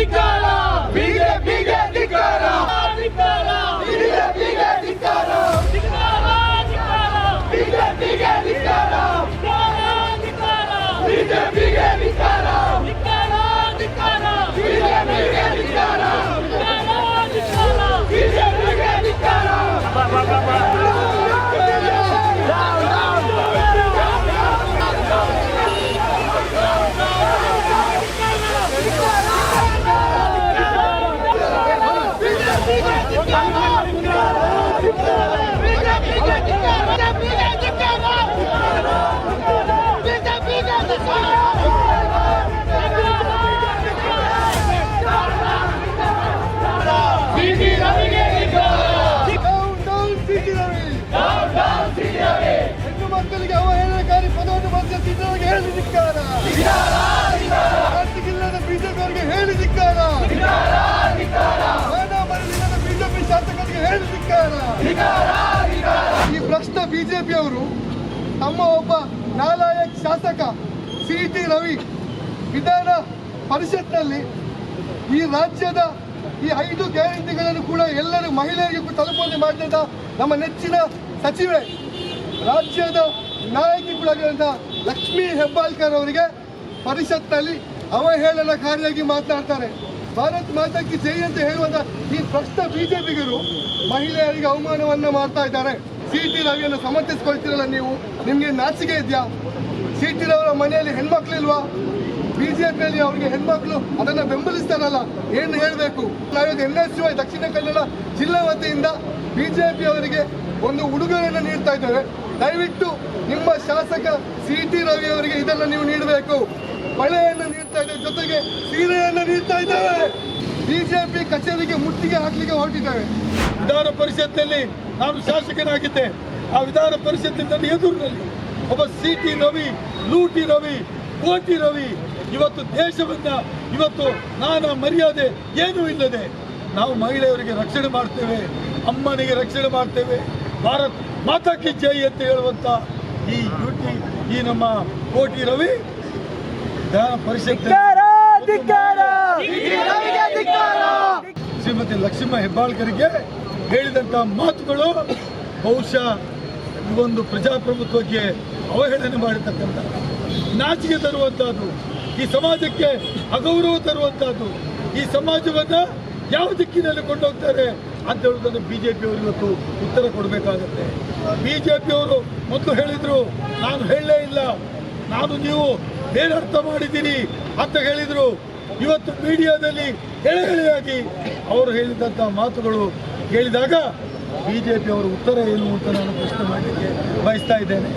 We got. Vamos! ಅವರು ತಮ್ಮ ಒಬ್ಬ ನಾಲಾಯಕ್ ಶಾಸಕ ಸಿ ಟಿ ರವಿ ವಿಧಾನ ಪರಿಷತ್ನಲ್ಲಿ ಈ ರಾಜ್ಯದ ಈ ಐದು ಗ್ಯಾರಂಟಿಗಳನ್ನು ಕೂಡ ಎಲ್ಲರೂ ಮಹಿಳೆಯರಿಗೂ ತಲುಪುವಂತೆ ಮಾಡಿದಂತ ನಮ್ಮ ನೆಚ್ಚಿನ ಸಚಿವೆ, ರಾಜ್ಯದ ನಾಯಕಿ ಕೂಡ ಲಕ್ಷ್ಮೀ ಹೆಬ್ಬಾಳ್ಕರ್ ಅವರಿಗೆ ಪರಿಷತ್ನಲ್ಲಿ ಅವಹೇಳನಕಾರಿಯಾಗಿ ಮಾತನಾಡ್ತಾರೆ. ಭಾರತ್ ಮಾತಾಕಿ ಜೈ ಅಂತ ಹೇಳುವಂತ ಈ ಭ್ರಷ್ಟ ಬಿಜೆಪಿಗರು ಮಹಿಳೆಯರಿಗೆ ಅವಮಾನವನ್ನು ಮಾಡ್ತಾ ಇದ್ದಾರೆ. ಸಿ ಟಿ ರವಿಯನ್ನು ಸಮರ್ಥಿಸ್ಕೊಳ್ತೀರಲ್ಲ ನೀವು, ನಿಮ್ಗೆ ನಾಚಿಕೆ ಇದೆಯಾ? ಸಿ ಟಿ ರವರ ಮನೆಯಲ್ಲಿ ಹೆಣ್ಮಕ್ಳಿಲ್ವಾ ಬಿಜೆಪಿಯಲ್ಲಿ ಅವರಿಗೆ ಹೆಣ್ಮಕ್ಳು ಅದನ್ನ ಬೆಂಬಲಿಸ್ತಾರಲ್ಲ, ಏನು ಹೇಳಬೇಕು? ನಾವಿವತ್ತು N S Y Dakshina Kannada ಜಿಲ್ಲಾ ವತಿಯಿಂದ ಬಿಜೆಪಿ ಅವರಿಗೆ ಒಂದು ಉಡುಗೊರೆಯನ್ನು ನೀಡ್ತಾ ಇದ್ದೇವೆ. ದಯವಿಟ್ಟು ನಿಮ್ಮ ಶಾಸಕ ಸಿ ಟಿ ರವಿ ಅವರಿಗೆ ಇದನ್ನು ನೀವು ನೀಡಬೇಕು. ಬಳೆಯನ್ನು ನೀಡ್ತಾ ಇದ್ದೇವೆ, ಜೊತೆಗೆ ಸೀರೆಯನ್ನು ನೀಡ್ತಾ ಇದ್ದೇವೆ. ಬಿಜೆಪಿ ಕಚೇರಿಗೆ ಮುತ್ತಿಗೆ ಹಾಕ್ಲಿಕ್ಕೆ ಹೊರಟಿದ್ದೇವೆ. ವಿಧಾನ ಪರಿಷತ್ನಲ್ಲಿ ನಾನು ಶಾಸಕನಾಗಿದ್ದೆ. ಆ ವಿಧಾನ ಪರಿಷತ್ತಿನ ಎದುರಿನಲ್ಲಿ ಒಬ್ಬ ಸಿ ಟಿ ರವಿ ಲೂಟಿ ರವಿ ಕೋಟಿ ರವಿ ಇವತ್ತು ದೇಶವನ್ನ ಇವತ್ತು ನಾನ ಮರ್ಯಾದೆ ಏನೂ ಇಲ್ಲದೆ ನಾವು ಮಹಿಳೆಯರಿಗೆ ರಕ್ಷಣೆ ಮಾಡ್ತೇವೆ ಅಮ್ಮನಿಗೆ ರಕ್ಷಣೆ ಮಾಡ್ತೇವೆ. ಭಾರತ್ ಮಾತಾ ಕಿ ಜೈ ಅಂತ ಹೇಳುವಂತ ಈ ಡ್ಯೂಟಿ ಈ ನಮ್ಮ ಕೋಟಿ ರವಿ ವಿಧಾನ ಪರಿಷತ್ ಶ್ರೀಮತಿ ಲಕ್ಷ್ಮ ಹೆಬ್ಬಾಳ್ಕರಿಗೆ ಹೇಳಿದಂತ ಮಾತುಗಳು ಬಹುಶಃ ಈ ಒಂದು ಪ್ರಜಾಪ್ರಭುತ್ವಕ್ಕೆ ಅವಹೇಳನೆ ಮಾಡಿರ್ತಕ್ಕಂಥ. ನಾಚಿಕೆ ತರುವಂತಹದ್ದು, ಈ ಸಮಾಜಕ್ಕೆ ಅಗೌರವ ತರುವಂತಹದ್ದು, ಈ ಸಮಾಜವನ್ನ ಯಾವ ದಿಕ್ಕಿನಲ್ಲಿ ಕೊಂಡೋಗ್ತಾರೆ ಅಂತ ಹೇಳುವುದನ್ನು ಜೆ ಪಿಯವರು ಇವತ್ತು ಉತ್ತರ ಕೊಡಬೇಕಾಗತ್ತೆ. ಜೆ ಪಿಯವರು ಮೊದಲು ಹೇಳಿದ್ರು, ನಾನು ಹೇಳಲೇ ಇಲ್ಲ. ನಾನು ನೀವು ಬೇರೆ ಅರ್ಥ ಮಾಡಿದ್ದೀರಿ ಅಂತ ಹೇಳಿದ್ರು. ಇವತ್ತು ಮೀಡಿಯಾದಲ್ಲಿ ಎಳೆ ಎಳೆಯಾಗಿ ಅವರು ಹೇಳಿದಂಥ ಮಾತುಗಳು ಕೇಳಿದಾಗ ಬಿಜೆಪಿ ಅವರ ಉತ್ತರ ಏನು ಅಂತ ನಾನು ಪ್ರಶ್ನೆ ಮಾಡಲಿಕ್ಕೆ ಬಯಸ್ತಾ ಇದ್ದೇನೆ.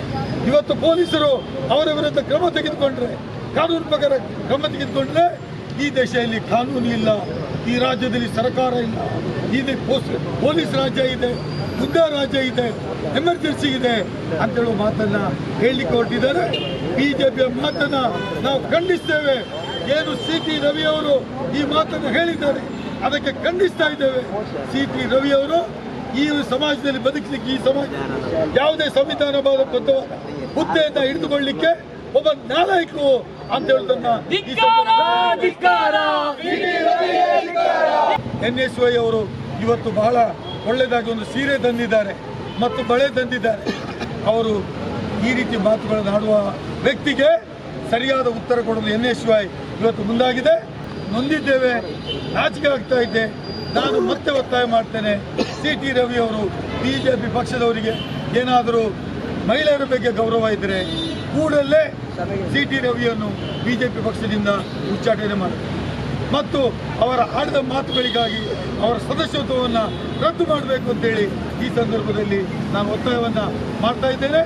ಇವತ್ತು ಪೊಲೀಸರು ಅವರ ವಿರುದ್ಧ ಕ್ರಮ ತೆಗೆದುಕೊಂಡ್ರೆ, ಕಾನೂನು ಪ್ರಕಾರ ಕ್ರಮ ತೆಗೆದುಕೊಂಡ್ರೆ ಈ ದೇಶದಲ್ಲಿ ಕಾನೂನು ಇಲ್ಲ, ಈ ರಾಜ್ಯದಲ್ಲಿ ಸರ್ಕಾರ ಇಲ್ಲ. ಪೋಸ್- ಪೊಲೀಸ್ ರಾಜ್ಯ ಇದೆ ಗುಂಡಾ ರಾಜ್ಯ ಇದೆ, ಎಮರ್ಜೆನ್ಸಿ ಇದೆ ಅಂತ ಹೇಳುವ ಮಾತನ್ನ ಹೇಳಲಿಕ್ಕೆ ಹೊರಟಿದ್ದಾರೆ. ಬಿಜೆಪಿಯ ಮಾತನ್ನ ನಾವು ಖಂಡಿಸ್ತೇವೆ. ಏನು ಸಿ ಟಿ ರವಿ ಅವರು ಈ ಮಾತನ್ನು ಹೇಳಿದ್ದಾರೆ. ಅದಕ್ಕೆ ಖಂಡಿಸ್ತಾ ಇದ್ದೇವೆ. ಸಿ ಟಿ ರವಿ ಅವರು ಈ ಸಮಾಜದಲ್ಲಿ ಬದುಕಲಿಕ್ಕೆ ಈ ಸಮಾಜ ಯಾವುದೇ ಸಂವಿಧಾನ ಬದ್ಧವಾದ ಹುದ್ದೆಯಿಂದ ಹಿಡಿದುಕೊಳ್ಳಿಕ್ಕೆ ಒಬ್ಬ ನಾಲಾಯಕು ಅಂತ ಹೇಳುದನ್ನ ಎನ್ ಎಸ್ ವೈ ಅವರು ಇವತ್ತು ಬಹಳ ಒಳ್ಳೆಯದಾಗಿ ಒಂದು ಸೀರೆ ತಂದಿದ್ದಾರೆ ಮತ್ತು ಬಳೆ ತಂದಿದ್ದಾರೆ. ಅವರು ಈ ರೀತಿ ಮಾತುಗಳನ್ನು ಆಡುವ ವ್ಯಕ್ತಿಗೆ ಸರಿಯಾದ ಉತ್ತರ ಕೊಡಲು ಎನ್ ಎಸ್ ವೈ ಇವತ್ತು ಮುಂದಾಗಿದೆ. ನೊಂದಿದ್ದೇವೆ. ನಾಚಿಕೆ ಆಗ್ತಾ ಇದ್ದೆ ನಾನು ಮತ್ತೆ ಒತ್ತಾಯ ಮಾಡ್ತೇನೆ. ಸಿ ಟಿ ರವಿ ಅವರು ಬಿಜೆಪಿ ಪಕ್ಷದವರಿಗೆ ಏನಾದರೂ ಮಹಿಳೆಯರ ಬಗ್ಗೆ ಗೌರವ ಇದ್ದರೆ ಕೂಡಲೇ ಸಿ ಟಿ ರವಿಯನ್ನು ಬಿಜೆಪಿ ಪಕ್ಷದಿಂದ ಉಚ್ಚಾಟನೆ ಮಾಡಬೇಕು ಮತ್ತು ಅವರ ಆಡಿದ ಮಾತುಗಳಿಗಾಗಿ ಅವರ ಸದಸ್ಯತ್ವವನ್ನು ರದ್ದು ಮಾಡಬೇಕು ಅಂತೇಳಿ ಈ ಸಂದರ್ಭದಲ್ಲಿ ನಾನು ಒತ್ತಾಯವನ್ನು ಮಾಡ್ತಾ ಇದ್ದೇನೆ.